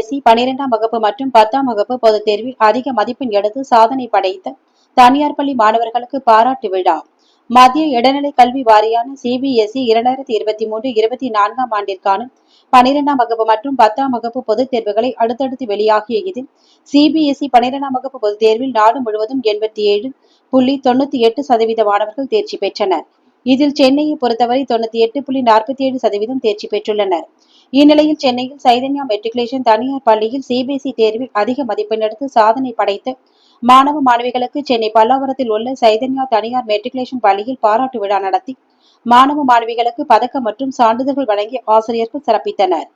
CBSE பனிரெண்டாம் வகுப்பு மற்றும் பத்தாம் வகுப்பு பொதுத் தேர்வில் அதிக மதிப்பெண் எடுத்து சாதனை படைத்த தனியார் பள்ளி மாணவர்களுக்கு பாராட்டு விழா. மத்திய இடைநிலை கல்வி வாரியான சிபிஎஸ்இ இரண்டாயிரத்தி இருபத்தி மூன்று இருபத்தி நான்காம் ஆண்டிற்கான பனிரெண்டாம் வகுப்பு மற்றும் பத்தாம் வகுப்பு பொதுத் தேர்வுகளை அடுத்தடுத்து வெளியாகிய இதில் சிபிஎஸ்இ பனிரெண்டாம் வகுப்பு பொதுத் தேர்வில் நாடு முழுவதும் எண்பத்தி ஏழு புள்ளி தொண்ணூத்தி எட்டு சதவீத மாணவர்கள் தேர்ச்சி பெற்றனர். இதில் சென்னையை பொறுத்தவரை தொண்ணூத்தி எட்டு புள்ளி நாற்பத்தி ஏழு சதவீதம் தேர்ச்சி பெற்றுள்ளனர். இந்நிலையில் சென்னையில் சைதன்யா மெட்ரிகுலேஷன் தனியார் பள்ளியில் சிபிஎஸ்இ தேர்வில் அதிக மதிப்பெண் எடுத்து சாதனை படைத்து மாணவ மாணவிகளுக்கு சென்னை பல்லாவரத்தில் உள்ள சைதன்யா தனியார் மெட்ரிகுலேஷன் பள்ளியில் பாராட்டு விழா நடத்தி மாணவ மாணவிகளுக்கு பதக்கம் மற்றும் சான்றிதழ்கள் வழங்கி ஆசிரியர்கள் சிறப்பித்தனர்.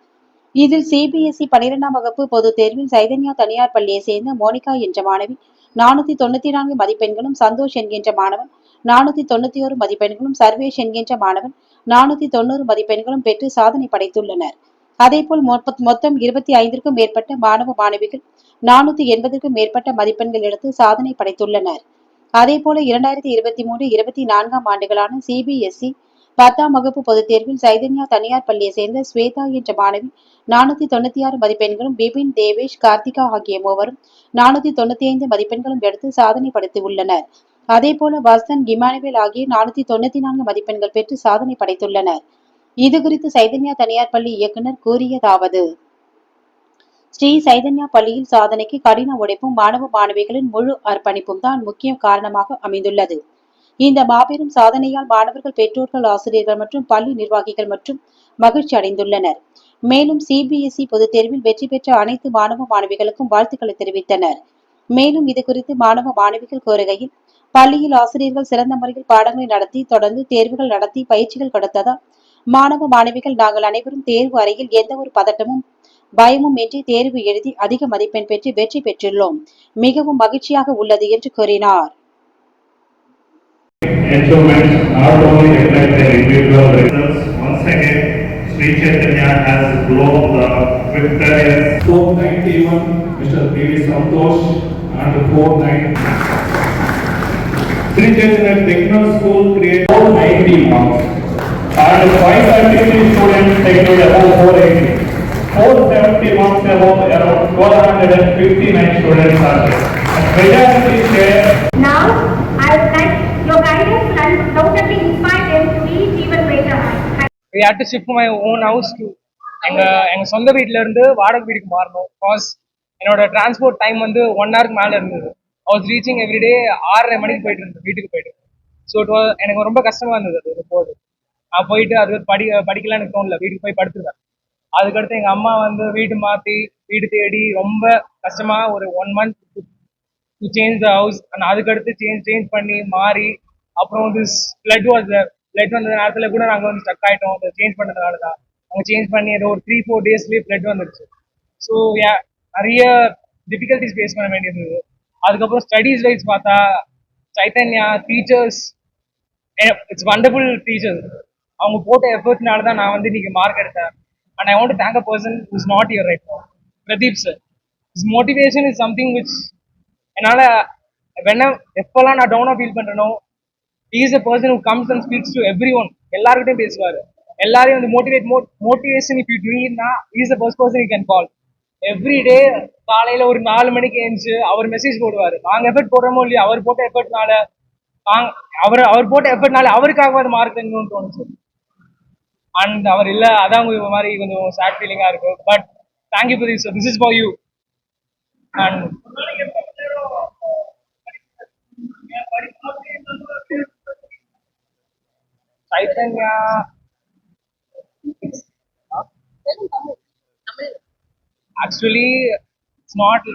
இதில் சிபிஎஸ்இ பனிரெண்டாம் வகுப்பு பொதுத் தேர்வில் சைதன்யா தனியார் பள்ளியை சேர்ந்த மோனிகா என்ற மாணவி நானூத்தி தொண்ணூத்தி நான்கு மதிப்பெண்களும் சந்தோஷ் என்கின்ற மாணவன் நானூத்தி தொண்ணூத்தி ஒரு மதிப்பெண்களும் சர்வேஷ் என்கின்ற மாணவன் நானூத்தி தொண்ணூறு மதிப்பெண்களும் பெற்று சாதனை படைத்துள்ளனர். அதேபோல் மொத்தம் இருபத்தி ஐந்திற்கும் மேற்பட்ட மாணவ மாணவிகள் நானூத்தி எண்பதுக்கும் மேற்பட்ட மதிப்பெண்கள் எடுத்து சாதனை படைத்துள்ளனர். அதேபோல இரண்டாயிரத்தி இருபத்தி மூன்று இருபத்தி நான்காம் ஆண்டுகளான சிபிஎஸ்இ பத்தாம் வகுப்பு பொதுத் தேர்வில் சைதன்யா தனியார் பள்ளியை சேர்ந்த ஸ்வேதா என்ற மாணவி நானூத்தி தொண்ணூத்தி ஆறு மதிப்பெண்களும் பிபின் தேவேஷ் கார்த்திகா ஆகிய மூவரும் நானூத்தி தொண்ணூத்தி ஐந்து மதிப்பெண்களும் எடுத்து சாதனை படைத்துள்ளனர். அதேபோல வசந்த் இமானுவேல் ஆகிய நானூத்தி தொண்ணூத்தி நான்கு மதிப்பெண்கள் பெற்று சாதனை படைத்துள்ளனர். இது குறித்து சைதன்யா தனியார் பள்ளி இயக்குனர் கூறியதாவது ஸ்ரீ சைதன்யா பள்ளியில் சாதனைக்கு கடின உழைப்பும் மாணவ மாணவிகளின் முழு அர்ப்பணிப்பும் தான் முக்கிய காரணமாக அமைந்துள்ளது. இந்த மாபெரும் சாதனையால் மாணவர்கள் பெற்றோர்கள் ஆசிரியர்கள் மற்றும் பள்ளி நிர்வாகிகள் மற்றும் மகிழ்ச்சி அடைந்துள்ளனர். மேலும் சிபிஎஸ்இ பொதுத் தேர்வில் வெற்றி பெற்ற அனைத்து மாணவ மாணவிகளுக்கும் வாழ்த்துக்களை தெரிவித்தனர். மேலும் இது குறித்து மாணவ மாணவிகள் கோருகையில் பள்ளியில் ஆசிரியர்கள் சிறந்த முறையில் பாடங்களை நடத்தி தொடர்ந்து தேர்வுகள் நடத்தி பயிற்சிகள் கொடுத்ததால் மாணவ மாணவிகள் நாங்கள் அனைவரும் தேர்வு அறையில் எந்த ஒரு பதட்டமும் பயமும் இன்றி தேர்வு எழுதி அதிக மதிப்பெண் பெற்று வெற்றி பெற்றுள்ளோம் மிகவும் மகிழ்ச்சியாக உள்ளது என்று கூறினார் Sri Chaitanya has blown the victorious 491, Mr. P.V. Santosh, and 490. Sri Chaitanya Techno School created 490 marks and 533 students taken above 480. 470 marks above around 1259 students are there. And majority share Now, I would like your guidance will undoubtedly inspire them to reach even greater heights. we had to shift my own house to எங்க எங்க சொந்த வீட்ல இருந்து வாடகை வீட்டுக்கு மாறணும் because என்னோட transport time வந்து ஒன் ஹவருக்கு மேல இருந்தது ஐ வாஸ் ரீச்சிங் எவ்ரிடே ஆறரை மணிக்கு போயிட்டு இருந்தேன் வீட்டுக்கு போயிட்டு. ஸோ எனக்கு ரொம்ப கஷ்டமா இருந்தது அது போது. நான் போயிட்டு அது படி படிக்கலாம் எனக்கு தோணல வீட்டுக்கு போய் படுத்துருவேன். அதுக்கடுத்து எங்க அம்மா வந்து வீடு மாத்தி வீடு தேடி ரொம்ப கஷ்டமா ஒரு one month to change the house and அதுக்கடுத்து சேஞ்ச் சேஞ்ச் பண்ணி மாறி அப்புறம் வந்து பிளட் வாஸ் பிளட் வந்த நேரத்தில் கூட நாங்கள் வந்து ஸ்டக் ஆகிட்டோம் அதை சேஞ்ச் பண்ணதுனால தான் அங்கே சேஞ்ச் பண்ணி ஏதோ ஒரு த்ரீ ஃபோர் டேஸ்லேயே பிளட் வந்துருச்சு. ஸோ நிறைய டிஃபிகல்ட்டிஸ் ஃபேஸ் பண்ண வேண்டியிருந்தது. அதுக்கப்புறம் ஸ்டடீஸ் வைஸ் பார்த்தா Chaitanya teachers it's wonderful teachers அவங்க போட்ட எஃபர்ட்னால தான் நான் வந்து இன்னைக்கு மார்க் எடுத்தேன். And I want thank a person is not your right Pradeep sir is motivation is something which என்னால் வேணா எப்போல்லாம் நான் டவுனாக feel பண்றேனோ is a person who comes and speaks to everyone எல்லாருக்கிட்டையும் பேசுவார். எல்லாரையும் வந்து motivate motivation if you நீட்னா is a first person you can call every day காலையில ஒரு நாலு மணிக்கு எழுந்துச்சு அவர் மெசேஜ் போடுவாரு. நாங்க எஃபர்ட் போடுறோமோ இல்லையா அவர் போட்ட எஃபர்ட்னால அவர் அவர் போட்ட எஃபர்ட்னால அவருக்காக அது மார்க் தங்கணும்னு தோணுச்சு. அண்ட் அவர் இல்ல அதான் ஒரு மாதிரி கொஞ்சம் சேட் ஃபீலிங்கா இருக்கு. But thank you for this this is for you and Chaitanya actually it's not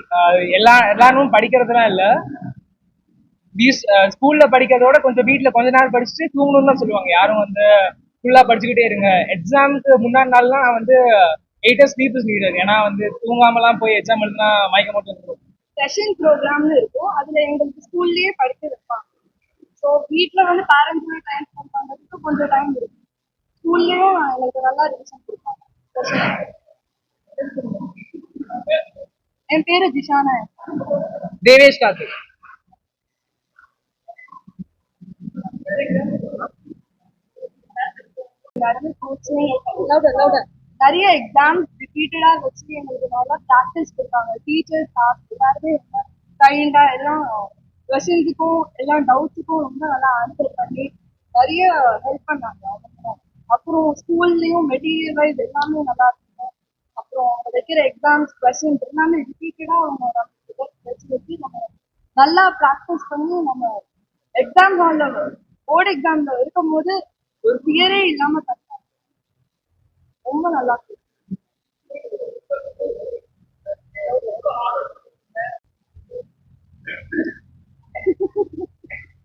எல்லா எல்லாரும் படிக்கிறதுலாம் இல்ல. பீஸ் ஸ்கூல்ல படிக்கிறதோட கொஞ்சம் வீட்ல கொஞ்ச நேரம் படிச்சுட்டு தூங்கணும்னு தான் சொல்லுவாங்க. யாரும் வந்து ஃபுல்லா படிச்சுக்கிட்டே இருங்க. எக்ஸாமுக்கு முன்னாடி நாள்லாம் நான் வந்து eight hours sleep is needed ஏன்னா வந்து தூங்காமலாம் போய் எக்ஸாம் எழுதுனா மயக்க மட்டும் இருக்கும் செஷன் ப்ரோக்ராம்னு இருக்கும். அதுல எங்களுக்கு ஸ்கூல்லயே படிக்க வைப்பாங்க. ஸோ வீட்டில் வந்து பேரண்ட்ஸுமே டைம் ஸ்பெண்ட் பண்ணுறதுக்கு கொஞ்சம் டைம் இருக்கும். ஸ்கூல்லயும் எங்களுக்கு நல்லா ரிவிஷன் கொடுப்பாங்க. என் பேரு ஜிஷானா தேவேஷ் கார்த்திக் கோச்சிங் நிறைய எக்ஸாம்ஸ் ரிப்பீட்டடா வச்சு எங்களுக்கு நல்லா ப்ராக்டிஸ் கொடுத்தாங்க டீச்சர்ஸ் ஸ்டாஃப் எல்லாருமே ரொம்ப கைண்டா எல்லாம் கொஸ்டின்ஸுக்கும் எல்லாம் டவுட்ஸுக்கும் ரொம்ப நல்லா ஆன்சர் பண்ணி நிறைய ஹெல்ப் பண்ணாங்க அவங்க அப்புறம் ஸ்கூல்லையும் மெட்டீரியல் வைஸ் எல்லாமே நல்லா இருக்கும் அப்புறம் வைக்கிற எக்ஸாம்ஸ் கொஸ்டின் எல்லாமே ரிப்பீட்டடாக அவங்க வச்சு வச்சு நம்ம நல்லா ப்ராக்டிஸ் பண்ணி நம்ம எக்ஸாம் ஹாலில் போர்டு எக்ஸாம்ல இருக்கும் போது ஒரு பியரே இல்லாம தந்தாங்க. ரொம்ப நல்லா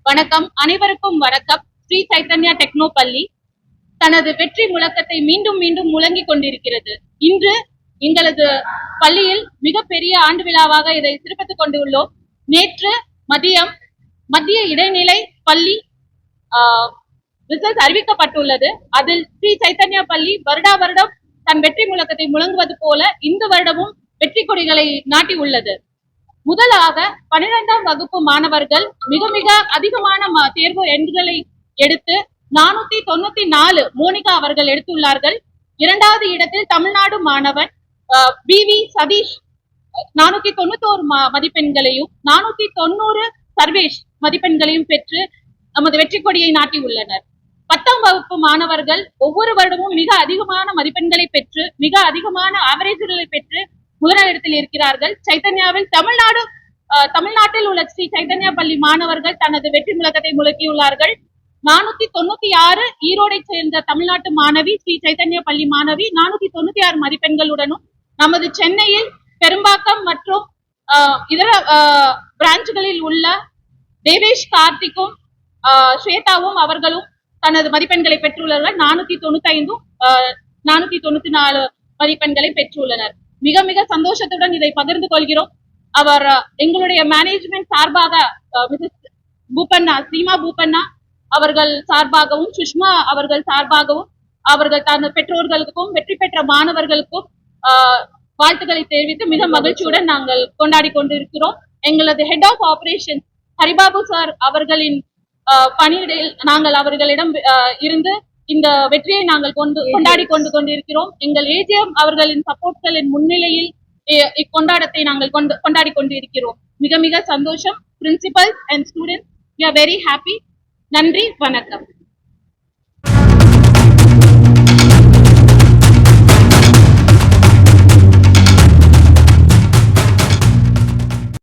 வணக்கம். அனைவருக்கும் வணக்கம். ஸ்ரீ சைத்தன்யா டெக்னோ பள்ளி தனது வெற்றி முழக்கத்தை மீண்டும் மீண்டும் முழங்கிக் கொண்டிருக்கிறது. இன்று எங்களது பள்ளியில் மிகப்பெரிய ஆண்டு விழாவாக இதை சிறப்பித்துக் கொண்டுள்ளோம். நேற்று மதியம் மத்திய இடைநிலை பள்ளி ரிசல்ட் அறிவிக்கப்பட்டுள்ளது. அதில் ஸ்ரீ சைத்தன்யா பள்ளி வருடா வருடம் தன் வெற்றி முழக்கத்தை முழங்குவது போல இந்த வருடமும் வெற்றி கொடிகளை நாட்டி உள்ளது முதலாக பனிரெண்டாம் வகுப்பு மாணவர்கள் மிக மிக அதிகமான தேர்வு எண்களை எடுத்து நானூத்தி தொண்ணூத்தி நாலு மோனிகா அவர்கள் எடுத்துள்ளார்கள். இரண்டாவது இடத்தில் தமிழ்நாடு மாணவன் பி வி சதீஷ் நானூத்தி தொண்ணூத்தோரு மதிப்பெண்களையும் நானூத்தி தொண்ணூறு சர்வேஷ் மதிப்பெண்களையும் பெற்று நமது வெற்றி கொடியை நாட்டியுள்ளனர் பத்தாம் வகுப்பு மாணவர்கள் ஒவ்வொரு வருடமும் மிக அதிகமான மதிப்பெண்களை பெற்று மிக அதிகமான ஆவரேஜ்களை பெற்று முதலிடத்தில் இருக்கிறார்கள். சைத்தன்யாவில் தமிழ்நாடு அஹ், தமிழ்நாட்டில் உள்ள ஸ்ரீ சைதன்யா பள்ளி மாணவர்கள் தனது வெற்றி முழக்கத்தை முழக்கியுள்ளார்கள். நானூத்தி தொண்ணூத்தி ஆறு ஈரோடை சேர்ந்த தமிழ்நாட்டு மாணவி ஸ்ரீ சைதன்யா பள்ளி மாணவி நானூத்தி தொண்ணூத்தி ஆறு மதிப்பெண்களுடனும் நமது சென்னையில் பெரும்பாக்கம் மற்றும் இதர பிரான்ச்சுகளில் உள்ள தேவேஷ் கார்த்திக்கும் ஆஹ் ஸ்வேதாவும் அவர்களும் தனது மதிப்பெண்களை பெற்றுள்ளார்கள் நானூத்தி தொண்ணூத்தி ஐந்தும் நானூத்தி தொண்ணூத்தி நாலு மதிப்பெண்களை பெற்றுள்ளனர். மிக மிக சந்தோஷத்துடன் இதை பகிர்ந்து கொள்கிறோம். அவர் எங்களுடைய மேனேஜ்மெண்ட் சார்பாக மிஸ்ஸஸ் பூபண்ணா சீமா பூபண்ணா அவர்கள் சார்பாகவும் சுஷ்மா அவர்கள் சார்பாகவும் அவர்கள் தனது பெற்றோர்களுக்கும் வெற்றி பெற்ற மாணவர்களுக்கும் வாழ்த்துக்களை தெரிவித்து மிக மகிழ்ச்சியுடன் நாங்கள் கொண்டாடி கொண்டிருக்கிறோம். எங்களது head of operation Haribabu sir அவர்களின் பணியிடையில் நாங்கள் அவர்களிடம் ஆஹ், இருந்து இந்த வெற்றியை நாங்கள் கொண்டு கொண்டாடி கொண்டு கொண்டிருக்கிறோம். எங்கள் ஏஜிஎம் அவர்களின் சப்போர்ட்களின் முன்னிலையில் இக்கொண்டாடத்தை இக்கொண்டாட்டத்தை நாங்கள் கொண்டு கொண்டாடி கொண்டிருக்கிறோம். மிக மிக சந்தோஷம். Principal and students we are very happy நன்றி வணக்கம்.